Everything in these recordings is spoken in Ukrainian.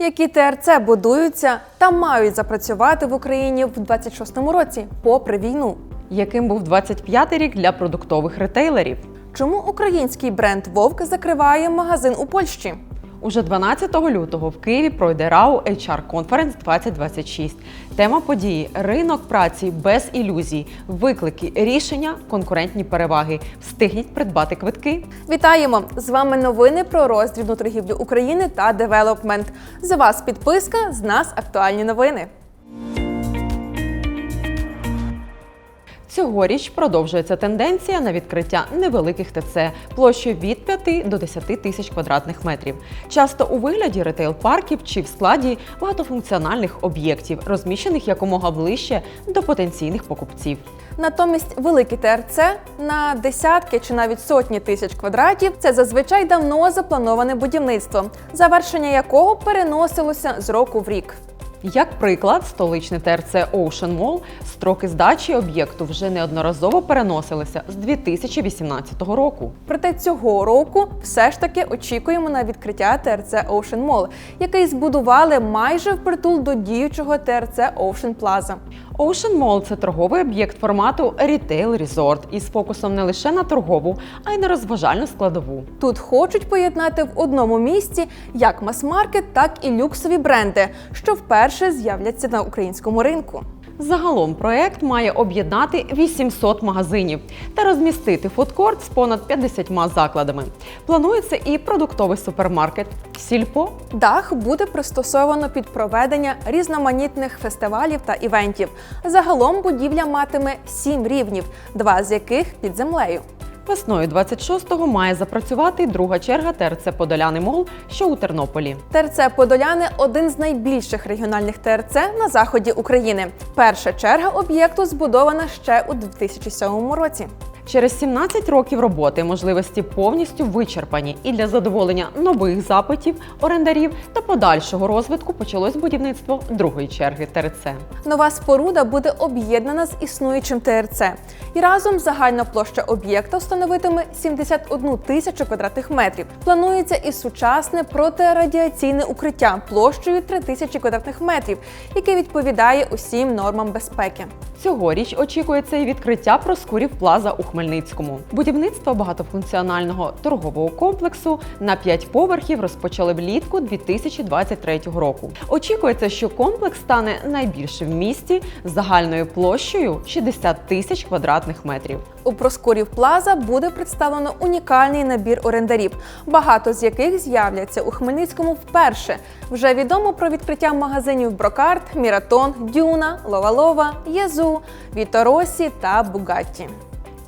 які ТРЦ будуються та мають запрацювати в Україні в 26-му році, попри війну. Яким був 25-й рік для продуктових ретейлерів? Чому український бренд Вовк закриває магазин у Польщі? Уже 12 лютого в Києві пройде РАУ HR Conference 2026. Тема події ринок праці без ілюзій, виклики, рішення, конкурентні переваги. Встигніть придбати квитки. Вітаємо! З вами новини про роздрібну торгівлю України та девелопмент. За вас підписка, з нас актуальні новини. Цьогоріч продовжується тенденція на відкриття невеликих ТЦ площею від 5 до 10 тисяч квадратних метрів, часто у вигляді ретейл-парків чи в складі багатофункціональних об'єктів, розміщених якомога ближче до потенційних покупців. Натомість великі ТРЦ на десятки чи навіть сотні тисяч квадратів це зазвичай давно заплановане будівництво, завершення якого переносилося з року в рік. Як приклад, столичне ТРЦ Ocean Mall строки здачі об'єкту вже неодноразово переносилися з 2018 року. Проте цього року все ж таки очікуємо на відкриття ТРЦ Ocean Mall, який збудували майже впритул до діючого ТРЦ Ocean Plaza. Ocean Mall – це торговий об'єкт формату Retail Resort із фокусом не лише на торгову, а й на розважальну складову. Тут хочуть поєднати в одному місці як мас-маркет, так і люксові бренди, що вперше з'являться на українському ринку. Загалом проект має об'єднати 800 магазинів та розмістити фудкорт з понад 50 закладами. Планується і продуктовий супермаркет Сільпо. Дах буде пристосовано під проведення різноманітних фестивалів та івентів. Загалом будівля матиме сім рівнів, два з яких під землею. Весною 26-го має запрацювати друга черга ТРЦ Подоляни Мол, що у Тернополі. ТРЦ Подоляни один з найбільших регіональних ТРЦ на заході України. Перша черга об'єкту збудована ще у 2007 році. Через 17 років роботи можливості повністю вичерпані, і для задоволення нових запитів орендарів та подальшого розвитку почалось будівництво другої черги ТРЦ. Нова споруда буде об'єднана з існуючим ТРЦ, і разом загальна площа об'єкта становитиме 71 тисячу квадратних метрів. Планується і сучасне протирадіаційне укриття площею 3 тисячі квадратних метрів, яке відповідає усім нормам безпеки. Цьогоріч очікується і відкриття Проскурів Плаза у Хмельницькому. Будівництво багатофункціонального торгового комплексу на 5 поверхів розпочали влітку 2023 року. Очікується, що комплекс стане найбільшим в місті з загальною площею 60 тисяч квадратних метрів. У Проскурів Плаза буде представлено унікальний набір орендарів, багато з яких з'являться у Хмельницькому вперше. Вже відомо про відкриття магазинів Брокарт, Міратон, Дюна, Ловалова, Єзу, Віторосі та Бугатті.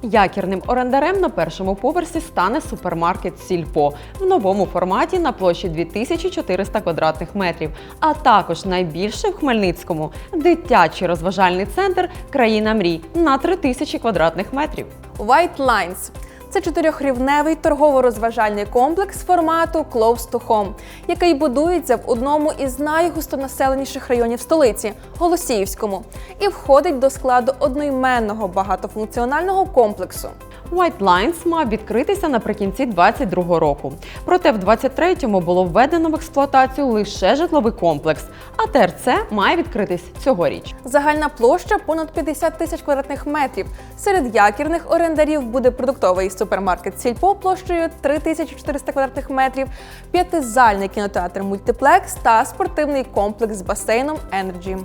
Якірним орендарем на першому поверсі стане супермаркет Сільпо в новому форматі на площі 2400 квадратних метрів, а також найбільше в Хмельницькому дитячий розважальний центр Країна мрій на 3000 квадратних метрів. White Lines – це чотирьохрівневий торгово-розважальний комплекс формату Close to Home, який будується в одному із найгустонаселеніших районів столиці Голосіївському, і входить до складу одноіменного багатофункціонального комплексу. White Lines мав відкритися наприкінці 2022 року. Проте в 23-му було введено в експлуатацію лише житловий комплекс, а ТРЦ має відкритись цьогоріч. Загальна площа понад 50 тисяч квадратних метрів. Серед якірних орендарів буде продуктовий супермаркет Сільпо площею 3400 квадратних метрів, п'ятизальний кінотеатр Мультиплекс та спортивний комплекс з басейном Energy.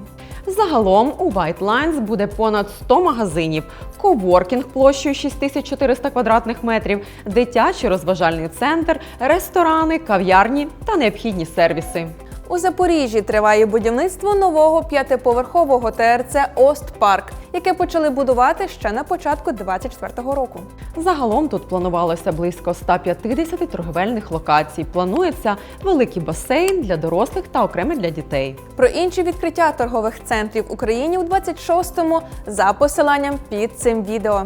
Загалом у White Lines буде понад 100 магазинів, коворкінг площею 6400 квадратних метрів, дитячий розважальний центр, ресторани, кав'ярні та необхідні сервіси. У Запоріжжі триває будівництво нового п'ятиповерхового ТРЦ Остпарк, яке почали будувати ще на початку 2024 року. Загалом тут планувалося близько 150 торговельних локацій. Планується великий басейн для дорослих та окремий для дітей. Про інші відкриття торгових центрів в Україні у 26-му за посиланням під цим відео.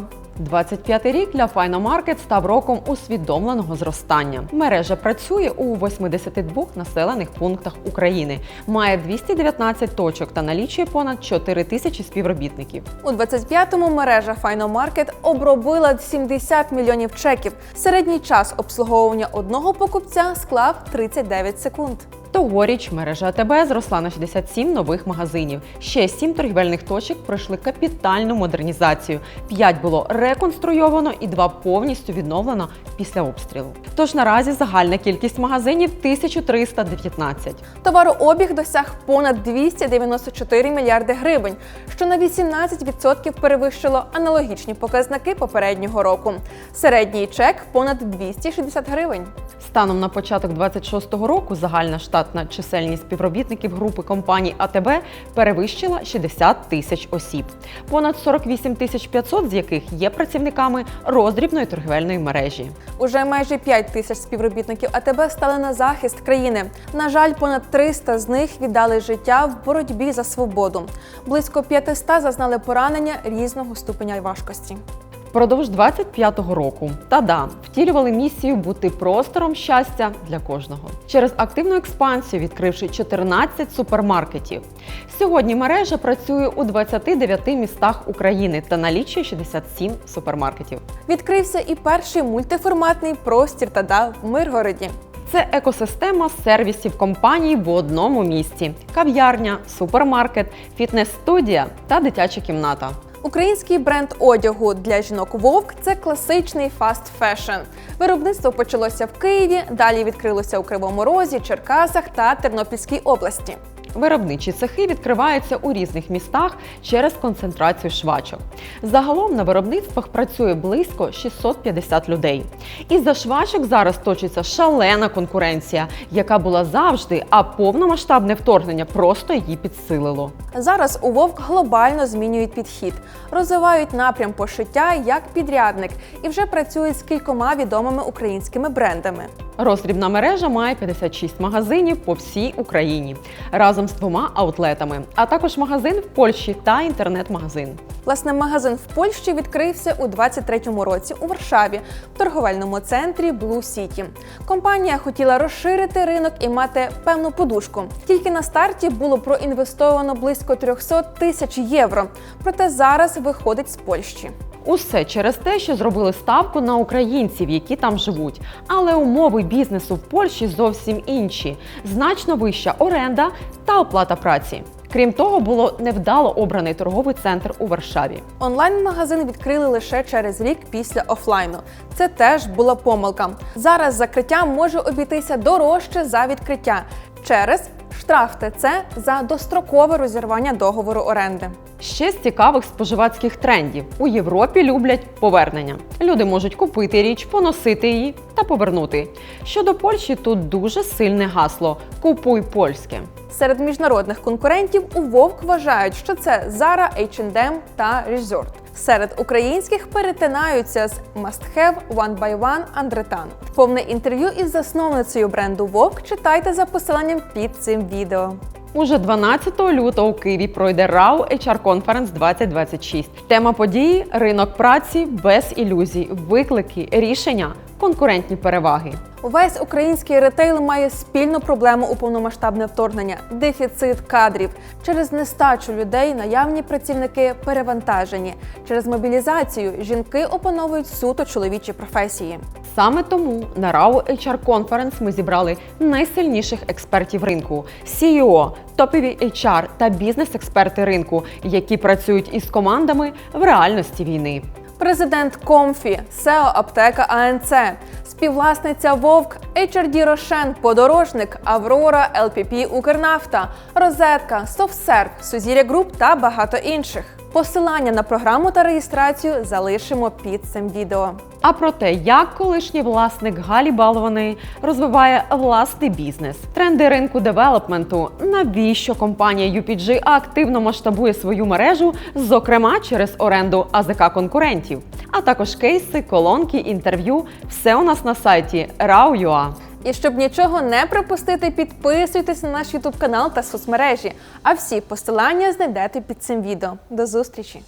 25-й рік для Market став роком усвідомленого зростання. Мережа працює у 82 населених пунктах України, має 219 точок та налічує понад 4 тисячі співробітників. У 25-му мережа Market обробила 70 мільйонів чеків. Середній час обслуговування одного покупця склав 39 секунд. Тогоріч мережа АТБ зросла на 67 нових магазинів. Ще 7 торгівельних точок пройшли капітальну модернізацію. 5 було реконструйовано і 2 повністю відновлено після обстрілу. Тож наразі загальна кількість магазинів 1319. Товарообіг досяг понад 294 мільярди гривень, що на 18% перевищило аналогічні показники попереднього року. Середній чек понад 260 гривень. Станом на початок 26-го року загальна штатна чисельність співробітників групи компаній АТБ перевищила 60 тисяч осіб. Понад 48 тисяч 500 з яких є працівниками роздрібної торгівельної мережі. Уже майже 5 тисяч співробітників АТБ стали на захист країни. На жаль, понад 300 з них віддали життя в боротьбі за свободу. Близько 500 зазнали поранення різного ступеня важкості. Впродовж 25-го року та-да, втілювали місію бути простором щастя для кожного через активну експансію, відкривши 14 супермаркетів. Сьогодні мережа працює у 29 містах України та налічує 67 супермаркетів. Відкрився і перший мультиформатний простір ТАДА в Миргороді. Це екосистема сервісів компаній в одному місці: кав'ярня, супермаркет, фітнес-студія та дитяча кімната. Український бренд одягу для жінок Вовк це класичний фаст фешн. Виробництво почалося в Києві, далі відкрилося у Кривому Розі, Черкасах та Тернопільській області. Виробничі цехи відкриваються у різних містах через концентрацію швачок. Загалом на виробництвах працює близько 650 людей. Із-за швачок зараз точиться шалена конкуренція, яка була завжди, а повномасштабне вторгнення просто її підсилило. Зараз у Вовк глобально змінюють підхід, розвивають напрям пошиття як підрядник і вже працюють з кількома відомими українськими брендами. Роздрібна мережа має 56 магазинів по всій Україні разом з двома аутлетами, а також магазин в Польщі та інтернет-магазин. Власне, магазин в Польщі відкрився у 23-му році у Варшаві в торговельному центрі Blue City. Компанія хотіла розширити ринок і мати певну подушку. Тільки на старті було проінвестовано близько 300 тисяч євро. Проте зараз виходить з Польщі. Усе через те, що зробили ставку на українців, які там живуть. Але умови бізнесу в Польщі зовсім інші: значно вища оренда та оплата праці. Крім того, було невдало обраний торговий центр у Варшаві. Онлайн-магазин відкрили лише через рік після офлайну. Це теж була помилка. Зараз закриття може обійтися дорожче за відкриття через штраф ТЦ за дострокове розірвання договору оренди. Ще з цікавих споживацьких трендів у Європі люблять повернення. Люди можуть купити річ, поносити її та повернути. Щодо Польщі, тут дуже сильне гасло Купуй польське. Серед міжнародних конкурентів у Вовк вважають, що це Zara, H&M та Resort. Серед українських перетинаються з Must Have, One by One, Андретан. Повне інтерв'ю із засновницею бренду Вовк читайте за посиланням під цим відео. Уже 12 лютого у Києві пройде РАУ HR Conference 2026. Тема події ринок праці без ілюзій, виклики, рішення, конкурентні переваги. Увесь український ретейл має спільну проблему у повномасштабне вторгнення дефіцит кадрів. Через нестачу людей наявні працівники перевантажені. Через мобілізацію жінки опановують суто чоловічі професії. Саме тому на РАУ HR Conference ми зібрали найсильніших експертів ринку, CEO, топові HR та бізнес-експерти ринку, які працюють із командами в реальності війни. Президент Комфі, СЕО аптека АНЦ, співвласниця Вовк, HRD Рошен, Подорожник, Аврора, ЛПП Укрнафта, Розетка, Софтсерв, Сузір'я Груп та багато інших. Посилання на програму та реєстрацію залишимо під цим відео. А про те, як колишній власник Галі Балованої розвиває власний бізнес, тренди ринку девелопменту, навіщо компанія UPG активно масштабує свою мережу, зокрема через оренду АЗК конкурентів, а також кейси, колонки, інтерв'ю все у нас на сайті RAW.ua. І щоб нічого не пропустити, підписуйтесь на наш YouTube канал та соцмережі. А всі посилання знайдете під цим відео. До зустрічі!